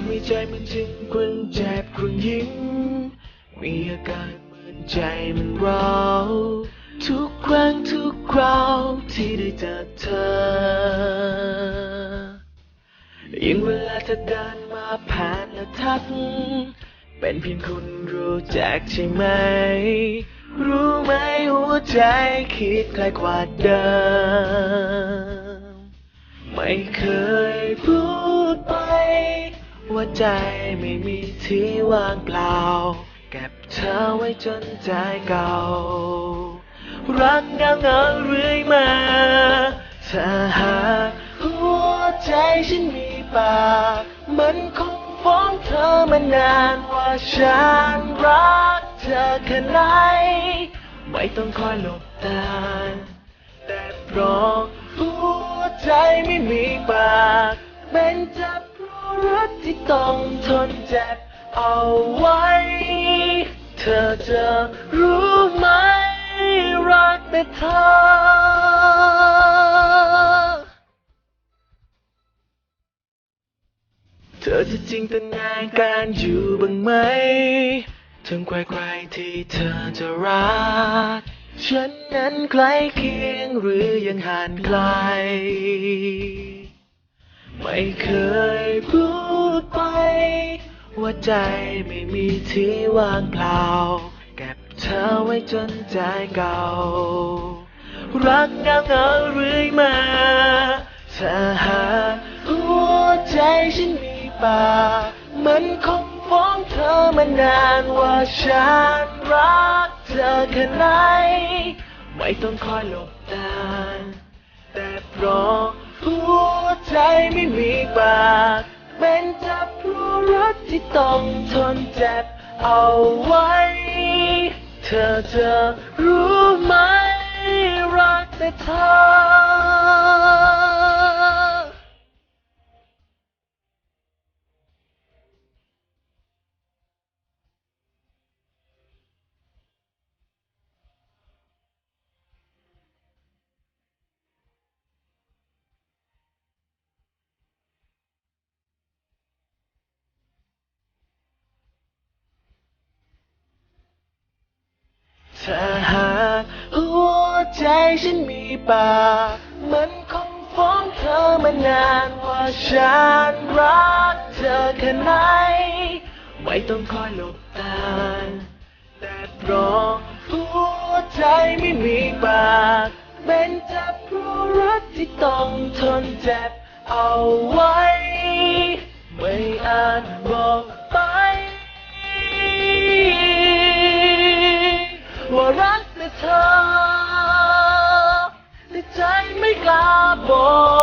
ำให้ใจมันจึงควรเจ็บควรยิ้มมีอาการเหมือนใจมันร้าวทุกครั้งทุกคราวที่ได้เจอเธอ ยิ่งเวลาเธอเดินมาผ่านและทัก เป็นเพียงคนรู้จักใช่ไหม รู้ไหมหัวใจคิดคล้ายกว่าเดิม ไม่เคย ว่าใจไม่มีที่ว่างเปล่า เก็บเธอไว้จนใจเก่า รักเงาเงาเรื่อยมาถ้าหากหัวใจฉันมีปากมันคงฟ้องเธอมานานว่าฉันรักเธอแค่ไหน ไม่ต้องคอยหลบตาแต่เพราะหัวใจไม่มีปาก เป็นจับ ที่ต้องทนเจ็บเอาไว้ เธอจะรู้ไหมรักแต่เธอเธอจะจริงแต่งานการอยู่บ้างไหมถึงใครๆที่เธอจะรัก ฉันนั้นใกล้เคียงหรือยังห่างไกล ไม่เคยพูด ไป ว่าใจไม่มีที่ว่างเปล่า เก็บเธอไว้จนใจเก่า รักเงาเงาเรื่อยมาถ้าหาหัวใจฉันมีปากมันคงฟ้องเธอมานานว่าฉันรักเธอแค่ไหน ไม่ต้องคอยหลบตาแต่เพราะหัวใจไม่มีปาก ที่ต้องทนเจ็บเอาไว้ เธอจะรู้ไหมรักแต่เธอ ถ้าหากหัวใจฉันมีปากมันคงฟ้องเธอมานานว่าฉันรักเธอแค่ไหนไม่ต้องคอยหลบตาแต่เพราะหัวใจไม่มีปาก เป็นจับรู้รักที่ต้องทนเจ็บเอาไว้ ล้